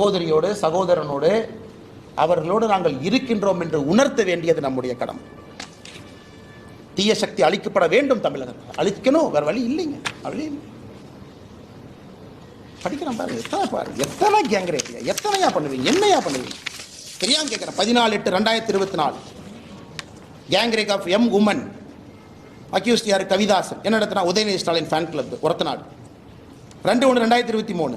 சகோதரியோடு சகோதரனோடு அவர்களோடு நாங்கள் இருக்கின்றோம் என்று உணர்த்த வேண்டியது நம்முடைய கடமை. தீய சக்தி அழிக்கப்பட வேண்டும் தமிழகத்தில் அழிக்கணும் வேற வழி இல்லைங்க. வழி இல்லை. படிக்கிறேன் பாருங்க எத்தனை பாருங்க எத்தனை கேங் ரேப்பியா எத்தனையா பண்ணுவீங்க என்னையா பண்ணுவீங்க? தெரியாம கேட்குறேன். பதினாலு எட்டு ரெண்டாயிரத்தி இருபத்தி நாலு. Gang rape of M woman அக்யூஸ்டியார் Kavithasan என்ன நடத்தினா உதயநிதி ஸ்டாலின் ஃபேன் கிளப் ஒரத்தநாடு ரெண்டு ஒன்று ரெண்டாயிரத்தி இருபத்தி மூணு.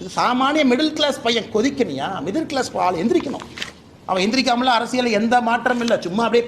இது சாமானிய மிடில் கிளாஸ் பையன் கொதிக்கணியா மிடில் கிளாஸ் ஆள் எந்திரிக்கணும். அவன் எந்திரிக்காமல அரசியல் எந்த மாற்றமும் இல்லை. சும்மா அப்படியே